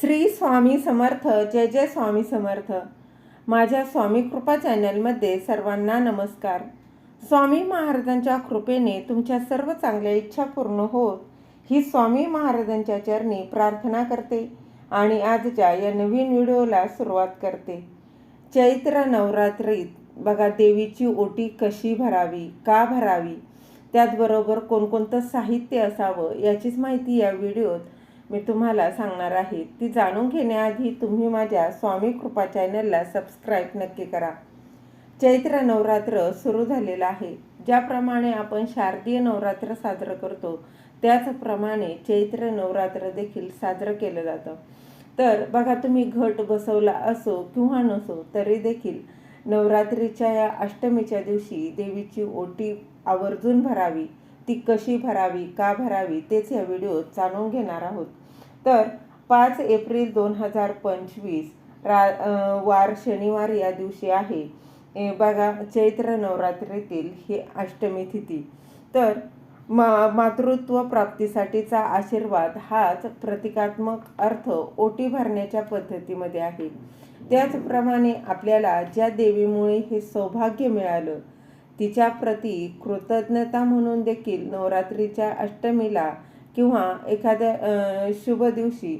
श्री स्वामी समर्थ जय जय स्वामी समर्थ. माझ्या स्वामी कृपा चॅनलमध्ये सर्वांना नमस्कार. स्वामी महाराजांच्या कृपेने तुमच्या सर्व चांगल्या इच्छा पूर्ण होत ही स्वामी महाराजांच्या चरणी प्रार्थना करते आणि आजच्या या नवीन व्हिडिओला सुरुवात करते. चैत्र नवरात्रीत बघा देवीची ओटी कशी भरावी का भरावी त्याचबरोबर कोणकोणतं साहित्य असावं याचीच माहिती या व्हिडिओत मी तुम्हाला सांगणार आहे ती जाणून घेण्याआधी तुम्ही माझ्या स्वामी कृपा चॅनलला सबस्क्राईब नक्की करा. चैत्र नवरात्र सुरू झालेलं आहे. ज्याप्रमाणे आपण शारदीय नवरात्र साजरं करतो त्याचप्रमाणे चैत्र नवरात्र देखील साजरं केलं जातं. तर बघा तुम्ही घट बसवला असो किंवा नसो तरी देखील नवरात्रीच्या या अष्टमीच्या दिवशी देवीची ओटी आवर्जून भरावी. ती कशी भरावी का भरावी तेच या व्हिडिओत जाणून घेणार आहोत. तर पाच एप्रिल दोन हजार पंचवीस रा वार शनिवार या दिवशी आहे. बघा चैत्र नवरात्रीतील ही अष्टमी तिथी. तर मा मातृत्व प्राप्तीसाठीचा आशीर्वाद हाच प्रतिकात्मक अर्थ ओटी भरण्याच्या पद्धतीमध्ये आहे. त्याचप्रमाणे आपल्याला ज्या देवीमुळे हे सौभाग्य मिळालं तिच्याप्रती कृतज्ञता म्हणून देखील नवरात्रीच्या अष्टमीला किंवा एखाद्या शुभ दिवशी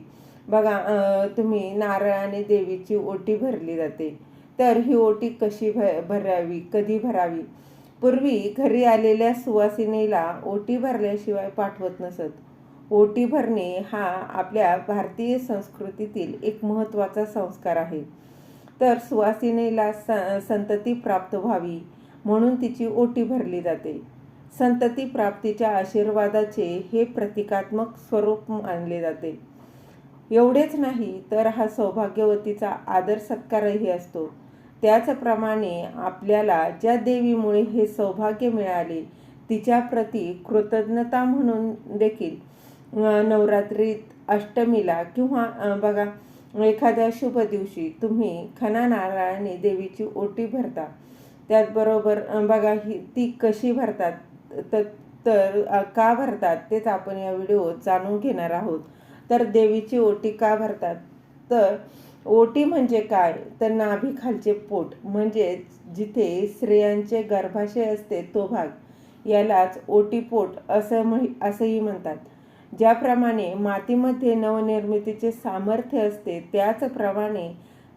बघा तुम्ही नारळाने देवीची ओटी भरली जाते. तर ही ओटी कशी भ भरावी कधी भरावी? पूर्वी घरी आलेल्या सुवासिनीला ओटी भरल्याशिवाय पाठवत नसत. ओटी भरणे हा आपल्या भारतीय संस्कृतीतील एक महत्त्वाचा संस्कार आहे. तर सुवासिनीला स संतती प्राप्त व्हावी. म्हणून तिची ओटी भरली जाते. संतती प्राप्तीच्या आशीर्वादाचे हे प्रतिकात्मक स्वरूप मानले जाते. एवढेच नाही तर हा सौभाग्यवतीचा आदर सत्कारही असतो. त्याचप्रमाणे आपल्याला ज्या देवीमुळे हे सौभाग्य मिळाले तिच्या प्रती कृतज्ञता म्हणून देखील नवरात्रीत अष्टमीला किंवा बघा एखाद्या शुभ दिवशी तुम्ही खना नारळाने देवीची ओटी भरता. त्याचबरोबर बघा ही ती कशी भरतात तर तर का भरतात तेच आपण या व्हिडिओत जाणून घेणार आहोत. तर देवीची ओटी का भरतात? तर ओटी म्हणजे काय? तर नाभीखालचे पोट म्हणजे जिथे स्त्रियांचे गर्भाशय असते तो भाग यालाच ओटीपोट असं म्ह असंही म्हणतात. ज्याप्रमाणे मातीमध्ये नवनिर्मितीचे सामर्थ्य असते त्याचप्रमाणे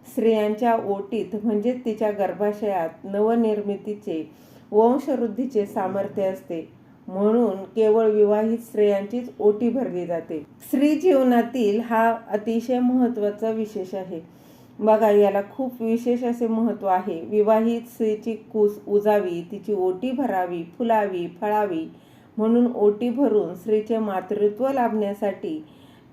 स्त्रियांच्या ओटीत म्हणजेच तिच्या गर्भाशयात नवनिर्मितीचे वंशवृद्धीचे सामर्थ्य असते. म्हणून केवळ विवाहित स्त्रियांचीच ओटी भरली जाते. स्त्री जीवनातील हा अतिशय महत्त्वाचा विशेष आहे. बघा याला खूप विशेष असे महत्त्व आहे. विवाहित स्त्रीची कूस उजावी तिची ओटी भरावी फुलावी फळावी म्हणून ओटी भरून स्त्रीचे मातृत्व लाभण्यासाठी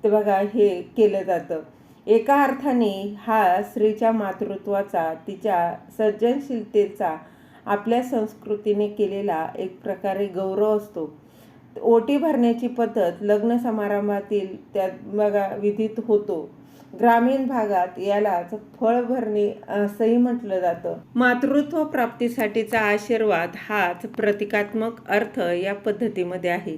ते बघा हे केलं जातं. एका अर्थाने हा स्त्रीच्या मातृत्वाचा तिच्या सर्जनशीलतेचा आपल्या संस्कृतीने केलेला एक प्रकारे गौरव असतो. ओटी भरण्याची पद्धत लग्न समारंभातील त्यात बघा विधीत होतो. ग्रामीण भागात यालाच फळ भरणे असंही म्हटलं जातं. मातृत्व प्राप्तीसाठीचा आशीर्वाद हाच प्रतिकात्मक अर्थ या पद्धतीमध्ये आहे.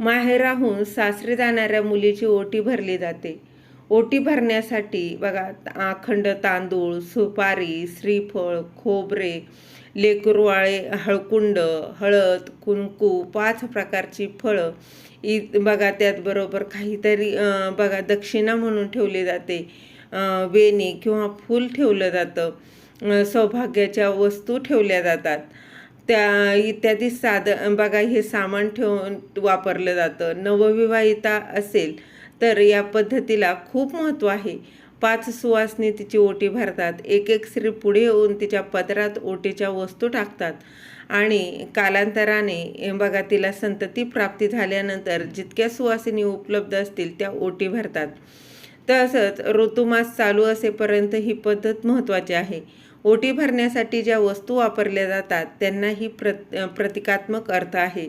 माहेराहून सासरी जाणाऱ्या मुलीची ओटी भरली जाते. ओटी भरण्यासाठी बघा अखंड तांदूळ सुपारी श्रीफळ खोबरे लेकुरवाळे हळकुंड हळद कुंकू पाच प्रकारची फळं इ बघा त्याचबरोबर काहीतरी बघा दक्षिणा म्हणून ठेवली जाते. वेणी किंवा फूल ठेवलं जातं. सौभाग्याच्या वस्तू ठेवल्या जातात. त्या इत्यादी साध बघा हे सामान ठेवून वापरलं जातं. नवविवाहिता असेल तर या पद्धतीला खूप महत्त्व आहे. पाच सुवासनी तिची ओटी भरतात. एक एक स्त्री पुढे येऊन तिच्या पदरात ओटीच्या वस्तू टाकतात. आणि कालांतराने बघा तिला संतती प्राप्ती झाल्यानंतर जितक्या सुवासिनी उपलब्ध असतील त्या ओटी भरतात. तसंच ऋतुमास चालू असेपर्यंत ही पद्धत महत्त्वाची आहे. ओटी भरण्यासाठी ज्या वस्तू वापरल्या जातात त्यांना ही प्रत प्रतिकात्मक अर्थ आहे.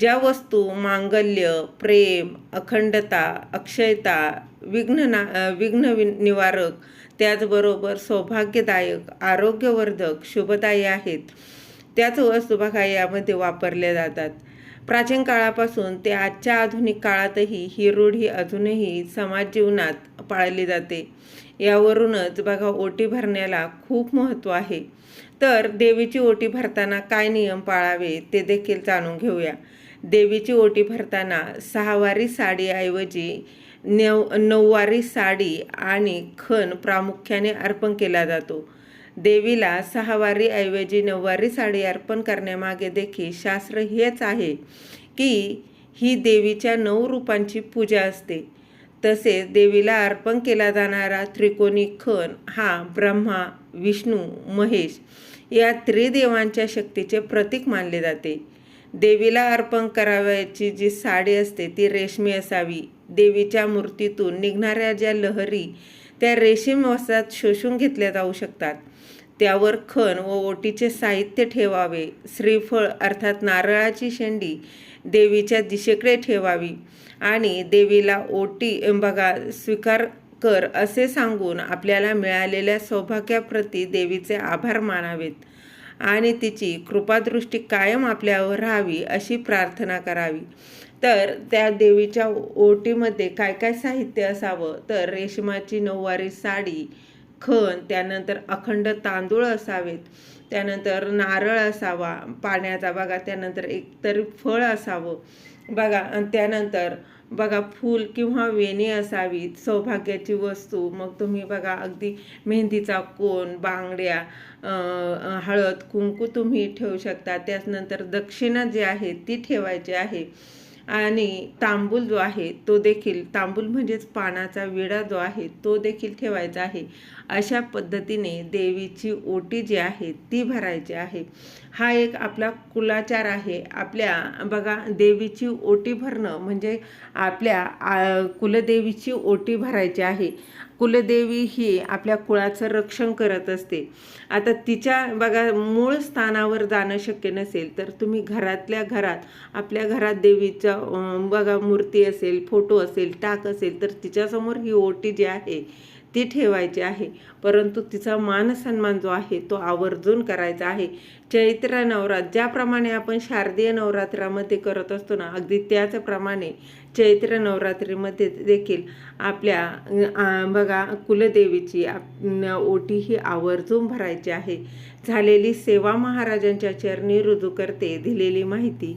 ज्या वस्तू मांगल्य प्रेम अखंडता अक्षयता विघ्न ना विघ्न वि निवारक त्याचबरोबर सौभाग्यदायक आरोग्यवर्धक शुभदायी आहेत. त्याच वस्तू बघा यामध्ये वापरल्या जातात. प्राचीन काळापासून ते आजच्या आधुनिक काळातही ही रूढी अजूनही समाज जीवनात पाळली जाते. यावरूनच बघा ओटी भरण्याला खूप महत्त्व आहे. तर देवीची ओटी भरताना काय नियम पाळावे ते देखील जाणून घेऊया. देवीची ओटी भरताना सहावारी साडीऐवजी नऊ नऊवारी साडी आणि खण प्रामुख्याने अर्पण केला जातो. देवीला सहावारी ऐवजी नऊवारी साडी अर्पण करण्यामागे देखील शास्त्र हेच आहे की ही देवीच्या नऊ रूपांची पूजा असते. तसेच देवीला अर्पण केला जाणारा त्रिकोणी खण हा ब्रह्मा विष्णू महेश या त्रिदेवांच्या शक्तीचे प्रतीक मानले जाते. देवीला अर्पण करावयाची जी साडी असते ती रेशमी असावी. देवीच्या मूर्तीतून निघणाऱ्या ज्या लहरी त्या रेशीम वस्त्रात शोषून घेतल्या जाऊ शकतात. त्यावर खण व ओटीचे साहित्य ठेवावे. श्रीफळ अर्थात नारळाची शेंडी देवीच्या दिशेकडे ठेवावी. आणि देवीला ओटी बघा स्वीकार कर असे सांगून आपल्याला मिळालेल्या सौभाग्याप्रती देवीचे आभार मानावेत. आणि तिची कृपादृष्टी कायम आपल्यावर राहावी अशी प्रार्थना करावी. तर त्या देवीच्या ओटीमध्ये काय काय साहित्य असावं? तर रेशमाची नऊवारी साडी खण त्यानंतर अखंड तांदूळ असावेत त्यानंतर नारळ असावा पाण्याचा बघा त्यानंतर एकतरी फळ असावं. बघा आणि त्यानंतर बघा फूल किंवा वेणी असावी सौभाग्याची वस्तू. मग तुम्ही बघा अगदी मेहंदीचा कोण बांगड्या हळद कुंकू तुम्ही ठेवू शकता. त्याचनंतर दक्षिणा जी आहे ती ठेवायची आहे. आणि तांबूल जो आहे तो देखील तांबूल म्हणजेच पानाचा विडा जो आहे तो देखील ठेवायचा आहे. अशा पद्धतीने देवीची ओटी जी आहे ती भरायची आहे. हा एक आपला कुलाचार आहे. आपल्या बघा देवीची ओटी भरणं म्हणजे आपल्या कुलदेवीची ओटी भरायची आहे. कुलदेवी ही आपल्या कुळाचं रक्षण करत असते. आता तिच्या बघा मूळ स्थानावर जाणं शक्य नसेल तर तुम्ही घरातल्या घरात आपल्या घरात देवीचा बघा मूर्ती असेल फोटो असेल टाक असेल तर तिच्यासमोर ही ओटी जी आहे ती ठेवायची आहे. परंतु तिचा मान सन्मान जो आहे तो आवर्जून करायचा आहे. चैत्र नवरात्र ज्याप्रमाणे आपण शारदीय नवरात्रामध्ये करत असतो ना अगदी त्याचप्रमाणे चैत्र नवरात्रीमध्ये देखील आपल्या बघा कुलदेवीची ओटी ही आवर्जून भरायची आहे. झालेली सेवा महाराजांच्या चरणी रुजू करते दिलेली माहिती